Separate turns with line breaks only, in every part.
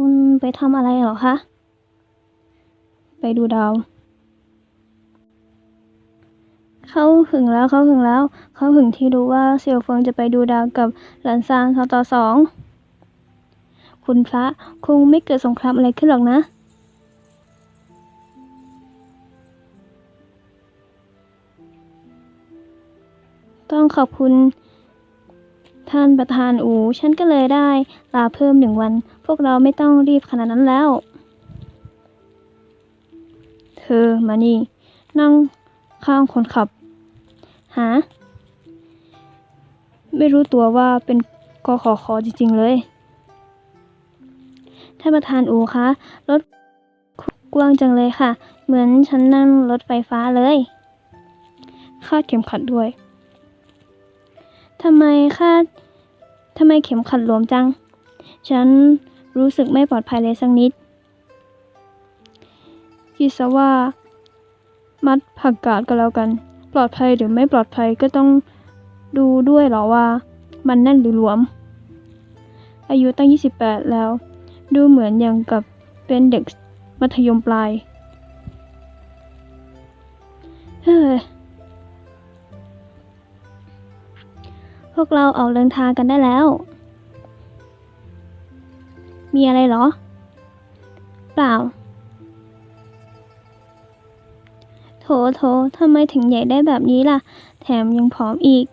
คุณไปทำอะไรเหรอคะ ไปดูดาว เขาหึงแล้วเขาหึงแล้ว เขาหึงที่รู้ว่าเสี่ยวเฟิงจะไปดูดาวกับหลานซานสต่อสอง คุณพระคงไม่เกิดสงครามอะไรขึ้นหรอกนะต้องขอบคุณ ท่านประธานอู ฉันก็เลยได้ลาเพิ่มหนึ่งวัน พวกเราไม่ต้องรีบขนาดนั้นแล้ว เธอมานี่ นั่งข้างคนขับ หา ไม่รู้ตัวว่าเป็นกขอคอจริงๆเลย ท่านประธานอูคะ รถกว้างจังเลยค่ะ เหมือนฉันนั่งรถไฟฟ้าเลย คาดเข็มขัดด้วย ทำไมคาดทำไมเข็มขัดหลวมจัง ฉันรู้สึกไม่ปลอดภัยเลยสักนิดคิดซะว่า มัดผักกาดก็แล้วกัน ปลอดภัยหรือไม่ปลอดภัยก็ต้องดูด้วยหรอว่า มันแน่นหรือหลวม อายุตั้ง 28 แล้ว ดูเหมือนอย่างกับเป็นเด็กมัธยมปลาย เฮ้ย พวกเราออกเดินทางกันได้แล้ว มีอะไรเหรอ เปล่า โถโถทำไมถึงใหญ่ได้แบบนี้ล่ะ แถมยังผอมอีก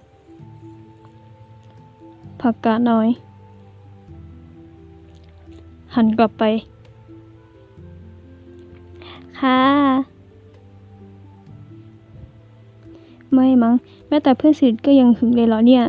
ผักกาดน้อย หันกลับไป ค่ะ ไม่มั้ง แม้แต่เพื่อนสนิทก็ยังหึงเลยเหรอเนี่ย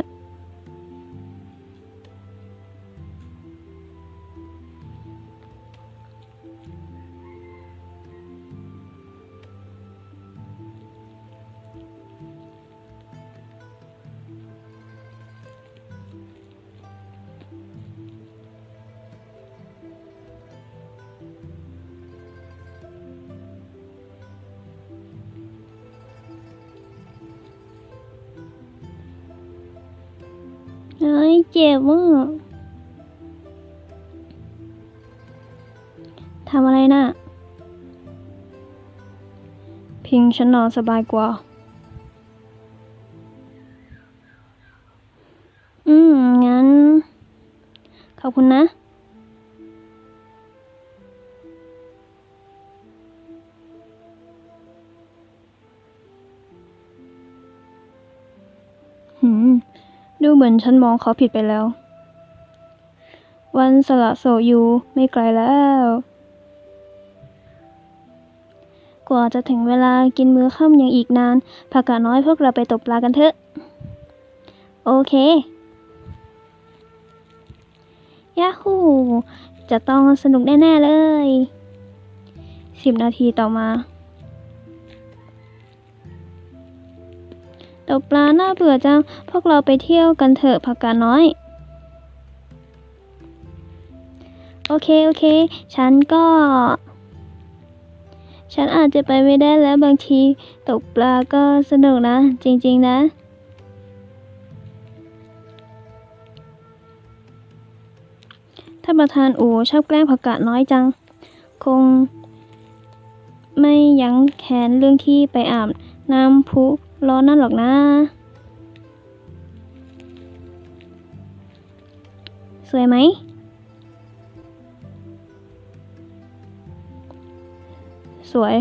เฮ้ยเจ็บอะทำอะไรน่ะ พิงฉันนอนสบายกว่า อืม งั้น ขอบคุณนะ เหมือนฉันมองเขาผิดไปแล้ว วันสละโสดอยู่ไม่ไกลแล้ว กว่าจะถึงเวลากินมื้อค่ำยังอีกนานผักกาดน้อยพวกเราไปตกปลากันเถอะ โอเคยาฮูจะต้องสนุกแน่ ๆ เลย สิบนาทีต่อมา ตกปลาน่าเบื่อจัง พวกเราไปเที่ยวกันเถอะผักกาดน้อย โอเค โอเค ฉันก็ ฉันอาจจะไปไม่ได้แล้วบางที ตกปลาก็สนุกนะ จริง ๆ นะท่านประธานอูชอบแกล้งผักกาดน้อยจัง คง ไม่ยั้งแค้นเรื่องที่ไปอาบ น้ำพุร้อนนั่นหรอกนะ สวยไหม สวย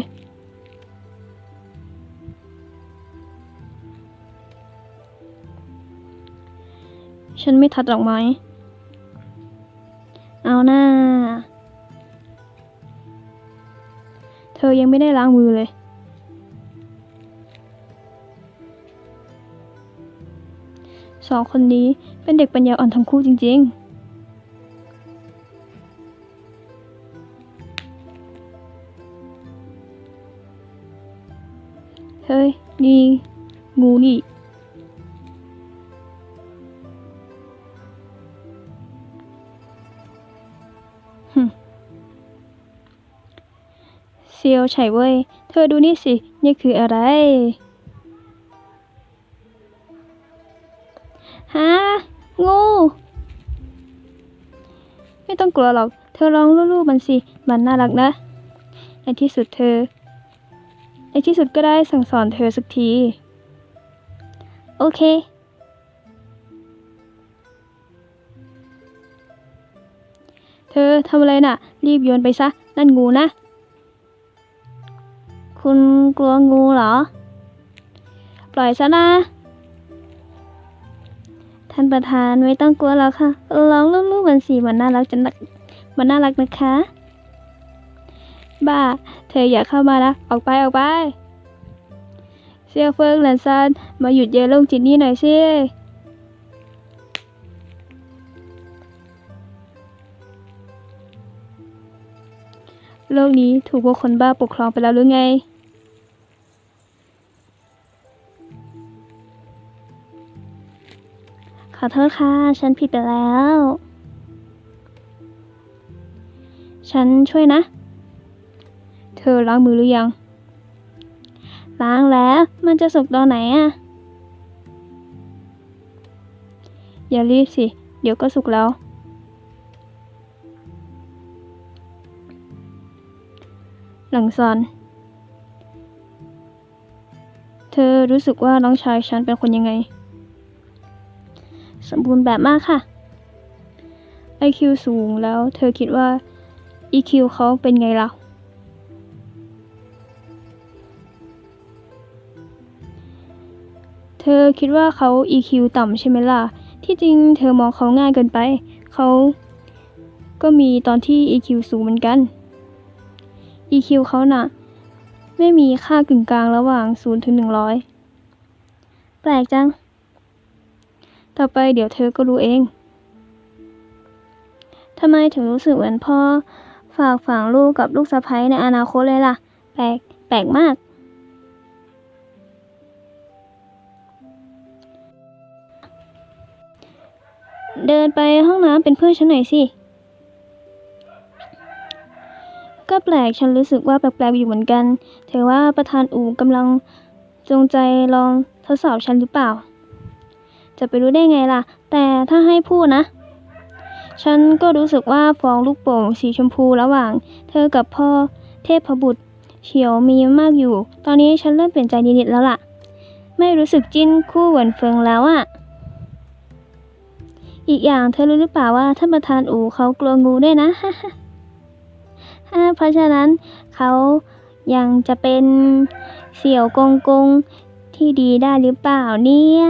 ฉันไม่ทัดดอกไม้ เอาหน้า เธอยังไม่ได้ล้างมือเลย สองคนนี้เป็นเด็กปัญญาอ่อนทั้งคู่จริง ๆเฮ้ย นี่ งูนี่ เซียวไฉเว้ยเธอดูนี่สิ นี่คืออะไร กลัวหรอก เธอลองลูบๆมันสิ มันน่ารักนะ ในที่สุดเธอ ในที่สุดก็ได้สั่งสอนเธอสักที โอเค เธอทำอะไรน่ะ รีบโยนไปซะ นั่นงูนะ คุณกลัวงูเหรอ ปล่อยซะนะ ท่านประธานไม่ต้องกลัวแล้วค่ะลองลูบๆมันสิมันน่ารักจะนักมันน่ารักนะคะ บ้า เธออย่าเข้ามานะ ออกไปออกไป เซียวเฟิงหลันซานมาหยุดเยลงจินนี่หน่อยสิโลกนี้ถูกพวกคนบ้าปกครองไปแล้วหรือไง อโทษค่ะ ฉันผิดไปแล้ว ฉันช่วยนะ เธอล้างมือหรือยัง ล้างแล้ว มันจะสุกตอนไหนอะอย่ารีบสิ เดี๋ยวก็สุกแล้ว หลังซอน เธอรู้สึกว่าน้องชายฉันเป็นคนยังไง สมบูรณ์แบบมากค่ะ IQ สูงแล้วเธอคิดว่า EQ เขาเป็นไงล่ะ เธอคิดว่าเขา EQ ต่ำใช่ไหมล่ะ ที่จริงเธอมองเขาง่ายเกินไป เขาก็มีตอนที่ EQ สูงเหมือนกัน EQ เขาน่ะ ไม่มีค่ากึ่งกลางระหว่าง0ถึง100 แปลกจัง ต่อไปเดี๋ยวเธอก็รู้เอง ทำไมถึงรู้สึกเหมือนพ่อ ฝากฝังลูกกับลูกสะใภ้ในอนาคตเลยล่ะ แปลก แปลกมาก เดินไปห้องน้ำเป็นเพื่อนฉันหน่อยสิ ก็แปลกฉันรู้สึกว่าแปลกๆอยู่เหมือนกัน เธอว่าประธานอู่กำลังจงใจลองทดสอบฉันหรือเปล่า จะไปรู้ได้ไงล่ะ แต่ถ้าให้พูดนะ ฉันก็รู้สึกว่าฟองลูกโป่งสีชมพูระหว่าง เธอกับพ่อเทพบุตรเฉียวมีมากอยู่ ตอนนี้ฉันเริ่มเปลี่ยนใจนิดๆแล้วล่ะ ไม่รู้สึกจิ้นคู่เหวินเฟิงแล้วอะอีกอย่างเธอรู้หรือเปล่าว่าท่านประธานอู่เขากลัวงูด้วยนะอ่าเพราะฉะนั้นเขายังจะเป็นเสี่ยวกงกงที่ดีได้หรือเปล่าเนี่ย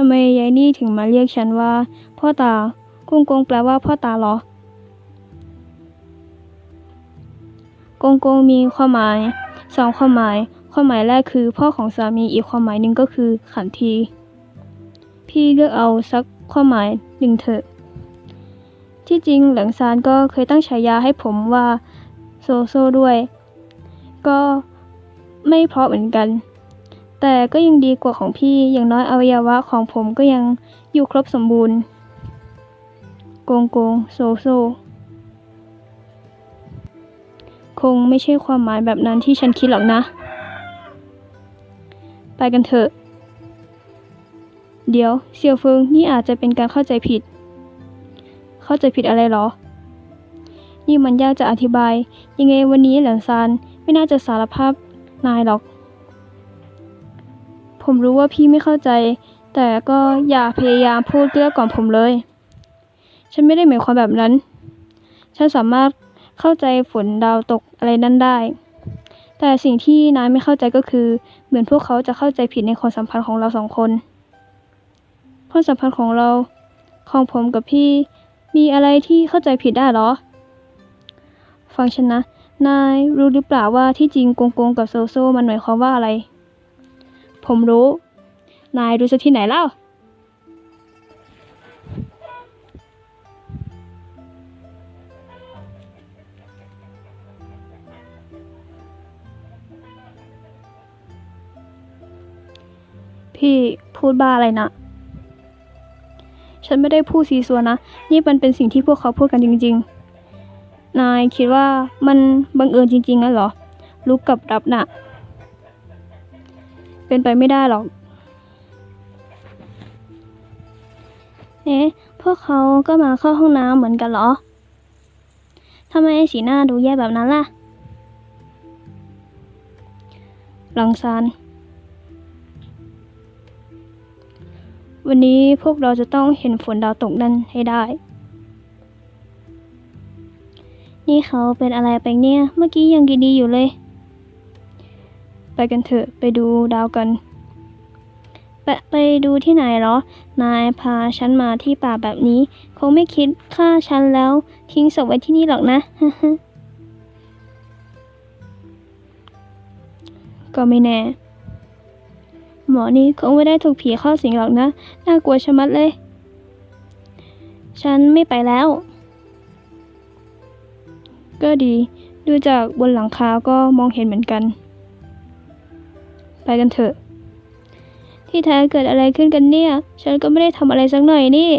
ทำไมยายนี่ถึงมาเรียกฉันว่า พ่อตา กงกงแปลว่าพ่อตาเหรอ กงกงมีความหมายสองความหมาย ความหมายแรกคือพ่อของสามีอีกความหมายหนึ่งก็คือขันที พี่เลือกเอาสักความหมายหนึ่งเถอะ ที่จริงหลังซานก็เคยตั้งฉายาให้ผมว่า โซโซด้วย ก็ไม่เพราะเหมือนกัน แต่ก็ยังดีกว่าของพี่ อย่างน้อยอวัยวะของผมก็ยังอยู่ครบสมบูรณ์ โกงโกงโซโซ คงไม่ใช่ความหมายแบบนั้นที่ฉันคิดหรอกนะ ไปกันเถอะ เดี๋ยวเซียวเฟิงนี่อาจจะเป็นการเข้าใจผิด เข้าใจผิดอะไรหรอ นี่มันยากจะอธิบาย ยังไงวันนี้หลันซานไม่น่าจะสารภาพนายหรอก ผมรู้ว่าพี่ไม่เข้าใจ แต่ก็อย่าพยายามพูดเกลี้ยกล่อมผมเลย ฉันไม่ได้หมายความแบบนั้น ฉันสามารถเข้าใจฝนดาวตกอะไรนั่นได้ แต่สิ่งที่นายไม่เข้าใจก็คือ เหมือนพวกเขาจะเข้าใจผิดในความสัมพันธ์ของเราสองคน ความสัมพันธ์ของเรา ของผมกับพี่ มีอะไรที่เข้าใจผิดได้หรอ ฟังฉันนะ นายรู้หรือเปล่าว่าที่จริงกงกงกับโซโซมันหมายความว่าอะไร ผมรู้ นายรู้สักที่ไหนเล่า พี่พูดบ้าอะไรนะ ฉันไม่ได้พูดซีซัวนะ นี่มันเป็นสิ่งที่พวกเขาพูดกันจริง ๆ นายคิดว่ามันบังเอิญจริงๆงั้นเหรอลุกกับรับน่ะ เป็นไปไม่ได้หรอก เอ๊ะ พวกเขาก็มาเข้าห้องน้ำเหมือนกันเหรอ ทำไมสีหน้าดูแย่แบบนั้นล่ะ หลังซานวันนี้พวกเราจะต้องเห็นฝนดาวตกนั่นให้ได้ นี่เขาเป็นอะไรไปเนี่ย เมื่อกี้ยังดีๆอยู่เลย ไปกันเถอะ ไปดูดาวกัน ไปไปดูที่ไหนเหรอ นายพาฉันมาที่ป่าแบบนี้ คงไม่คิดฆ่าฉันแล้วทิ้งศพไว้ที่นี่หรอกนะ ก็ไม่แน่ หมอนี่คงไม่ได้ถูกผีเข้าสิงหรอกนะ น่ากลัวชะมัดเลย ฉันไม่ไปแล้ว ก็ดี ดูจากบนหลังคาก็มองเห็นเหมือนกัน ไปกันเถอะ ที่แท้เกิดอะไรขึ้นกันเนี่ย ฉันก็ไม่ได้ทำอะไรสักหน่อยนี่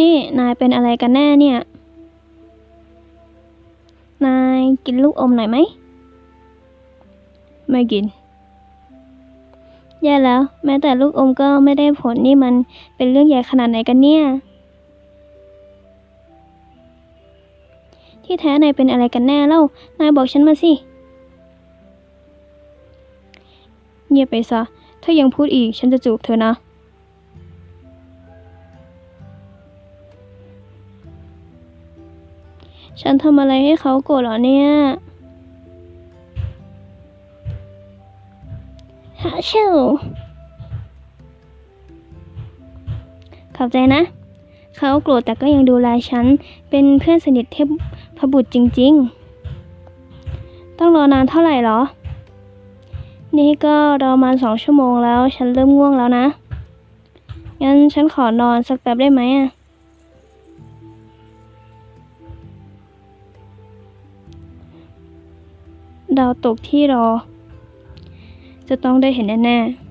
นี่นายเป็นอะไรกันแน่เนี่ย นายกินลูกอมหน่อยไหม ไม่กิน แย่แล้ว แม้แต่ลูกอมก็ไม่ได้ผลนี่มันเป็นเรื่องใหญ่ขนาดไหนกันเนี่ย ที่แท้นายเป็นอะไรกันแน่เล่านายบอกฉันมาสิเงียบไปซะ ถ้ายังพูดอีกฉันจะจูบเธอนะ ฉันทำอะไรให้เขาโกรธหรอเนี่ย ฮาชิวขอบใจนะ เขาโกรธแต่ก็ยังดูแลฉัน เป็นเพื่อนสนิทเทพพบุตรจริง ๆ ต้องรอนานเท่าไหร่หรอ นี่ก็รอมาสองชั่วโมงแล้ว ฉันเริ่มง่วงแล้วนะ งั้นฉันขอนอนสักแป๊บได้ไหมอะดาวตกที่รอ จะต้องได้เห็นแน่ๆ